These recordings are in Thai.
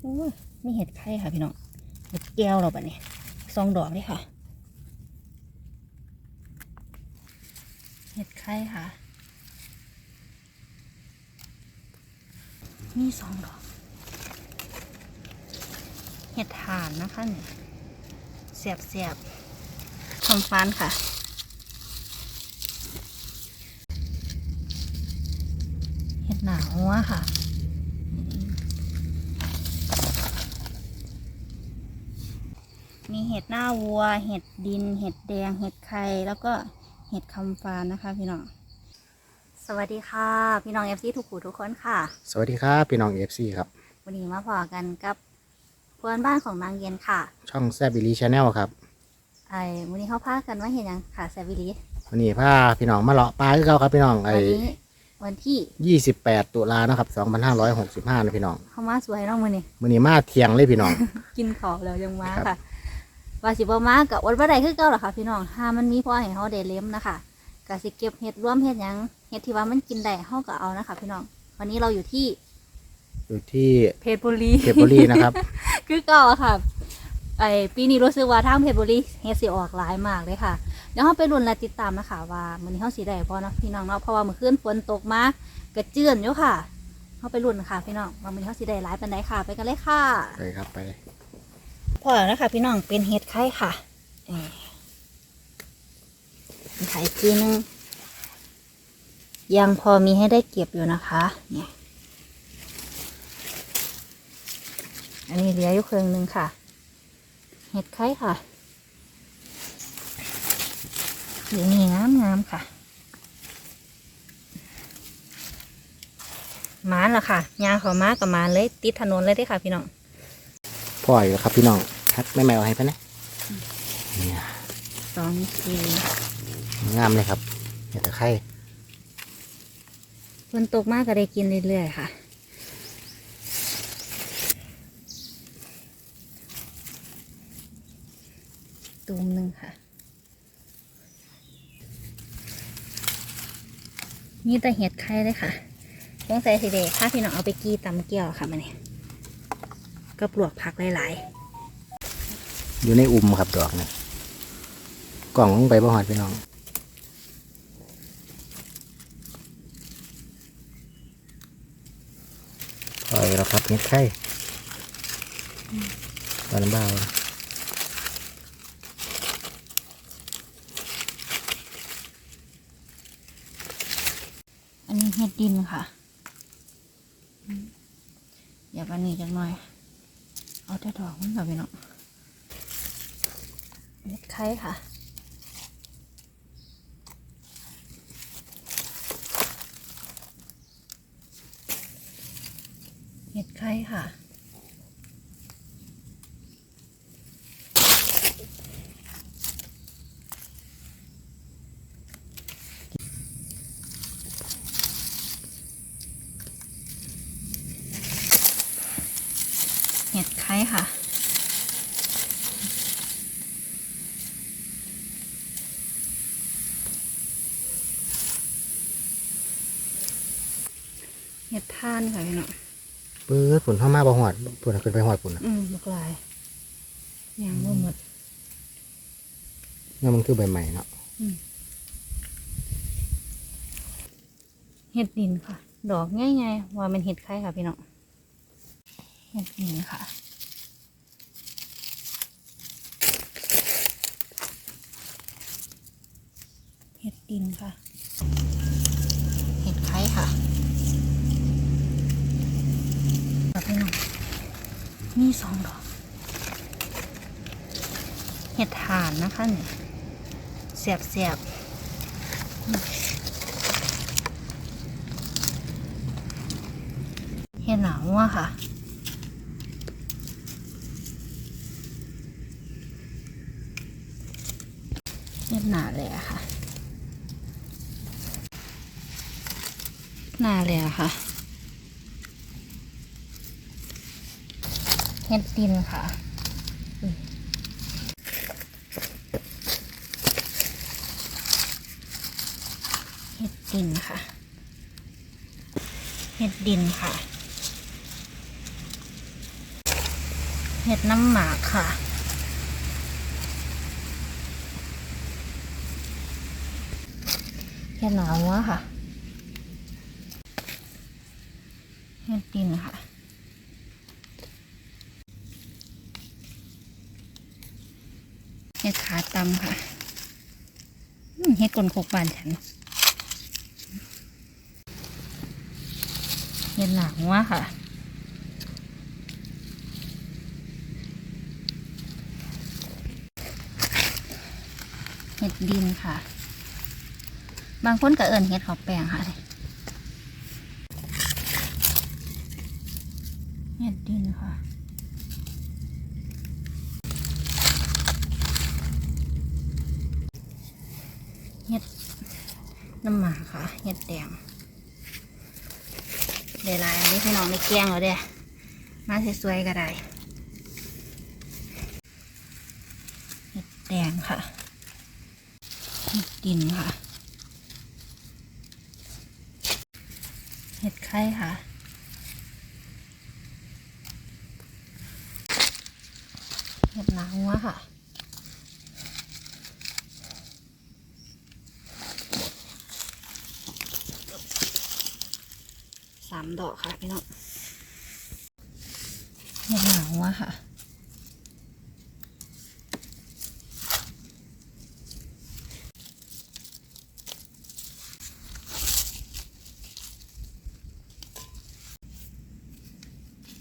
โอ้ยนี่เห็ดไข่ค่ะพี่น้องเห็ดแก้วเราปะเนี่ยซองดอกเลยค่ะ เห็ดไข่ค่ะ มีสองดอก เห็ดถ่านนะคะเนี่ยเสียบเสียบๆชมฟันค่ะเห็ดหนาหัวค่ะ มีเห็ดหน้าวัว เห็ดดิน เห็ดแดง เห็ดไข่แล้วก็เห็ดคำฟานนะคะพี่น้อง สวัสดีค่ะ พี่น้องเอฟซีทุกผู้ทุกคนค่ะ สวัสดีครับพี่น้องเอฟซีครับ วันนี้มาพอกันกับเพื่อนบ้านของนางเย็นค่ะ ช่องแซบบิลีชาแนลครับไอ้วันนี้เขาพากันว่าเห็นยังค่ะแซวิลีวันนี้พาพี่น้องมาเลาะปลาคือเก่าครับพี่น้องไอ้วันนี้วันที่ยี่สิบแปดตุลานะครับสองพันห้าร้อยหกสิบห้านะพี่น้องเขามาสวยเน้องมือนี่วันนี้มาเที่ยงเลยพี่น้อง กินขอบแล้วยังมาครับค่ะ ว่าสิบมากับวันวันใดคือเก่าหรอคะพี่น้องถ้ามันมีพอให้เขาได้เล้มนะคะกสิเก็บเห็ดร่วมเห็ดหยังเห็ดที่ว่ามันกินได้เขาก็เอานะคะ พี่น้อง วันนี้เราอยู่ที่อยู่ที่เพชรบุรีเพชรบุรีนะครับ คือเก่าอะค่ะไอปีนี้รู้สึกว่าทางเพชรบุรีเฮ็ดสิออกหลายมากเลยค่ะเดี๋ยวเราไปรุ่นและติดตามนะคะว่ามื้อนี้เฮาสิได้บ่เนาะพี่น้องเนาะเพราะว่าเมื่อคืนฝนตกมากระเจือนอยู่ค่ะเฮาไปรุ่นค่ะพี่น้องว่ามื้อนี้เฮาสิได้หลายปานใดค่ะ ไปกันเลยค่ะไปครับไป พอแล้วนะคะพี่น้องเป็นเฮ็ดไข่ค่ะเอ่อไข่ทีนึงยังพอมีให้ได้เก็บอยู่นะคะ เนี่ย อันนี้เหลืออยู่เครื่องหนึงค่ะ เห็ดไข่ค่ะสีนี่งามงามๆค่ะมานละค่ะยางเขอมากับมานเลย ติดถนนเลยด้อค่ะพี่น้อง พ่อยแล้วครับพี่น้องทักแม่แมวให้ปะนี่ยเนี่ยสองทีงามเลยครับเห็ดตะไคร้ฝนตกมากก็ได้กินเรื่อยๆค่ะตูมหนึ่งค่ะ นี่แต่เห็ดไข่เลยค่ะต้องใส่สีเดค่ะพี่น้องเอาไปกีตำเกี่ยวค่ะมันนี่ ก็ปลวกผักหลายอยู่ในอุ่มครับดอกเนี่ยกล่องลงไปบ่หอดพี่น้องพ่อยแล้วครับเห็ดไข่ตอนน้ำบ้าวๆอันนี้เห็ดดินค่ะอืมอย่าปานนี้จังหน่อย เอาแต่ดอกมันค่ะพี่น้องเห็ดไข่ค่ะเห็ดไข่ค่ะ เห็ดไข่ค่ะ เห็ดท่านค่ะพี่น้องปื้ดฝุ่นเข้ามาบ่หอดฝุ่นขึ้นไปหอดฝุ่นน่ะอืมบักลายยางบ่หมด เนี่ยมันคือใบใหม่เนาะเห็ดดินค่ะ ดอกง่ายๆว่าเป็นเห็ดไข่ค่ะพี่น้องเห็ดดินค่ะ เห็ดดินค่ะ เห็ดไข่ค่ะค่ะพี่น้องมีสองดอก เห็ดถ่านนะคะเนี่ยเสียบเสียบๆเห็ดหนาวอะค่ะเห็ดหนาเลยอะค่ะ หนาเลยอะค่ะเห็ดดินค่ะเห็ดดินค่ะเห็ดดินค่ะเห็ดน้ำหมากค่ะเห็ดหนาววะค่ะ เห็ดดินค่ะ เห็ดขาตำค่ะเห็ดกลนโคกบานฉันเห็ดหนังวะค่ะเห็ดดินค่ะ บางคนก็เอิญเห็ดขอบแปลงค่ะ เห็ดดินค่ะเห็ดน้ำหมาค่ะเห็ดแดงเดี๋ยวลายอันนี้พี่น้องในแกงแล้วเด้มาสวยๆก็ได้เห็ดแดงค่ะเห็ดดินค่ะ เห็ดไข่ค่ะ ห็ดนางวะค่ะสามดอกค่ะพี่น้องเห็ดหนางวะค่ะ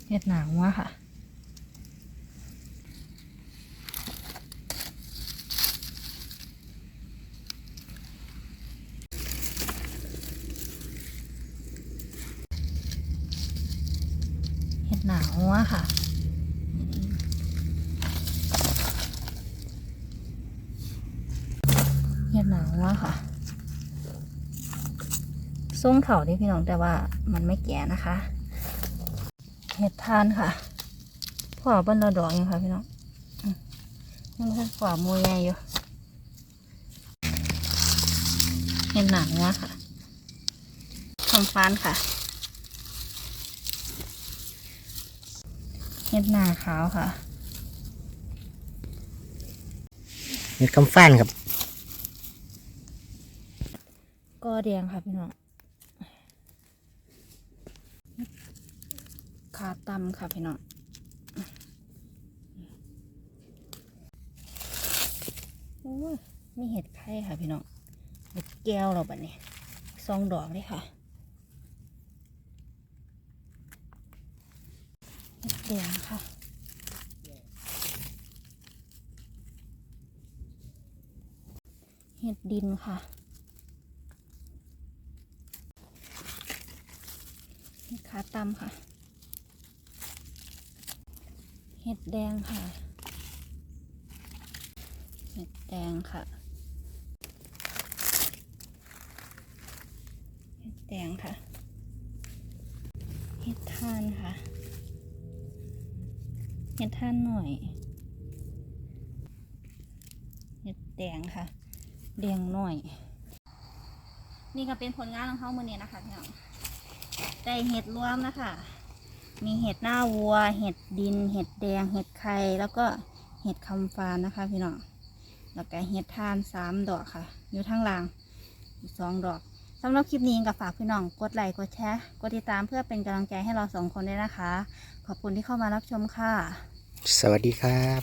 เห็ดหนางวะค่ะ เห็ดหนางวะค่ะ เห็ดหนางวะค่ะส้มเถาดิพี่น้องแต่ว่ามันไม่แก่นะคะ เห็ดทานค่ะพ่อเบิ้ลเราดอกยังค่ะพี่น้องอยังไม่ฝ่ามูใหญ่อยู่เห็ดหนังวะค่ะทำฟานค่ะ เห็ดหนาขาวค่ะเห็ดคำฟ้านครับ ก็แดงค่ะพี่น้องขาตำค่ะพี่น้องโอ้ยมีเห็ดไข่ค่ะพี่น้องเห็ดแก้วเราแบบนี้ซองดอกเลยค่ะ เห็ดแดงค่ะเห็ดดินค่ะเห็ดขาตำค่ะ เห็ดแดงค่ะ เห็ดแดงค่ะ เห็ดแดงค่ะ เห็ดทานค่ะ เห็ดท่านหน่อยเห็ดแดงค่ะ แดงหน่อย นี่ก็เป็นผลงานของเขาเมื่อนี้นะคะพี่น้องได้เห็ดรวมนะคะ มีเห็ดหน้าวัว เห็ดดิน เห็ดแดง เห็ดไข่ แล้วก็เห็ดคำฟานนะคะ พี่น้อง แล้วก็เห็ดทานสามดอกค่ะ อยู่ทางล่างสองดอกสำหรับคลิปนี้ก็ฝากพี่น้องกดไลค์กดแชร์กดติดตามเพื่อเป็นกำลังใจให้เราสองคนด้วยนะคะ ขอบคุณที่เข้ามารับชมค่ะ สวัสดีครับ